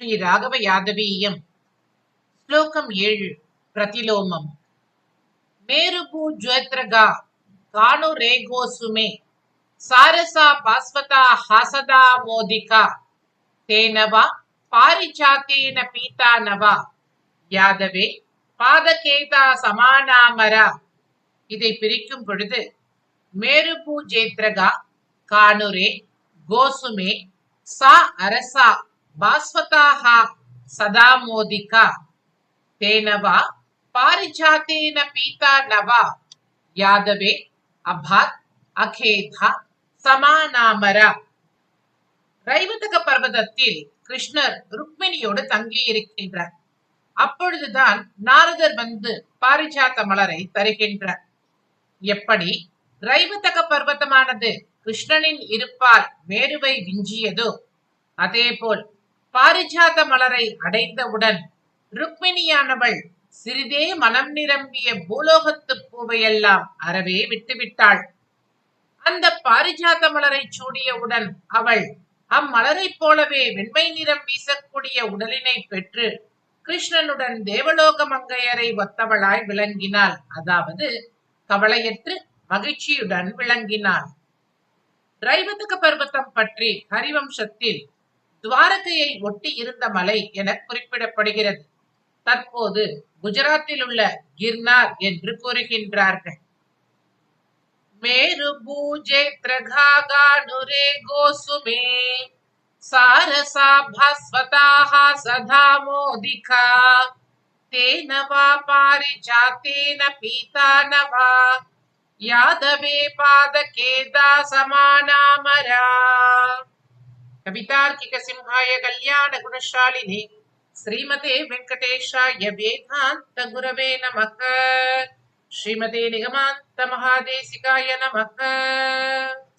ஸ்ரீ ராகவ யாதவீயம். ஸ்லோகம் ஏழு பிரதிலோமம். மேருபூ ஜுவத்ரகா காணு ரேகோசுமே சாரசா பாஸ்வதா ஹாசதா மோதிகா. தேனவா பாரிஜாத்தேன பீதானவா யாதவே பாதகேதா சமானாமரா. இதை பிரிக்கும் பொழுது மேருபூ ஜேத்ரகா காணுரே கோசுமே சா அரசா. பாஸ்வதாஹா சதா மோதிகா. தேனவா பாரிஜாத்தேன பீதா நவா யாதவே அபாத் அகேதா சமானாமரா. ரைவதக பர்வதத்தில் கிருஷ்ணர் ருக்மிணியோடு தங்கி இருக்கின்றார் அப்பொழுதுதான் நாரதர் வந்து பாரிஜாத்த மலரை தருகின்றார். எப்படி? ரைவதக பர்வதமானது கிருஷ்ணனின் இருப்பால் வேறுவை விஞ்சியதோ? அதேபோல் பாரிஜாத மலரை அடைந்தவுடன் ருக்மிணியானவள் சிறிதே மனம் நிரம்பிய பூலோகத்து பூவையெல்லாம் அறவே விட்டுவிட்டாள். அந்த பாரிஜாத மலரை சூடியவுடன் அவள் அம்மலரைப் போலவே வெண்மை நிறம் வீசக்கூடிய உடலினை பெற்று கிருஷ்ணனுடன் தேவலோக மங்கையரை ஒத்தவளாய் விளங்கினாள். அதாவது கவலையற்று மகிழ்ச்சியுடன் விளங்கினாள். ரைவதக பர்வத்தம் பற்றி ஹரிவம்சத்தில் துவாரகையை ஒட்டி இருந்த மலை என குறிப்பிடப்படுகிறது. தற்போது குஜராத்தில் உள்ள கிர்னார் என்று கூறுகின்றார்கள். மேரு பூஜே திரகாகானுரே கோசுமே சாரசா பாஸ்வதாக சதா மோதிகா தேன பாரி பாரிஜாத்தேன பீதான வா பாத கேதா சமானாமரா. कवितार्किकसिंहाय कल्याणगुणशालिनि श्रीमते वेङ्कटेशाय वेदान्तगुरवे नमः। श्रीमते निगमान्तमहादेशिकाय नमः।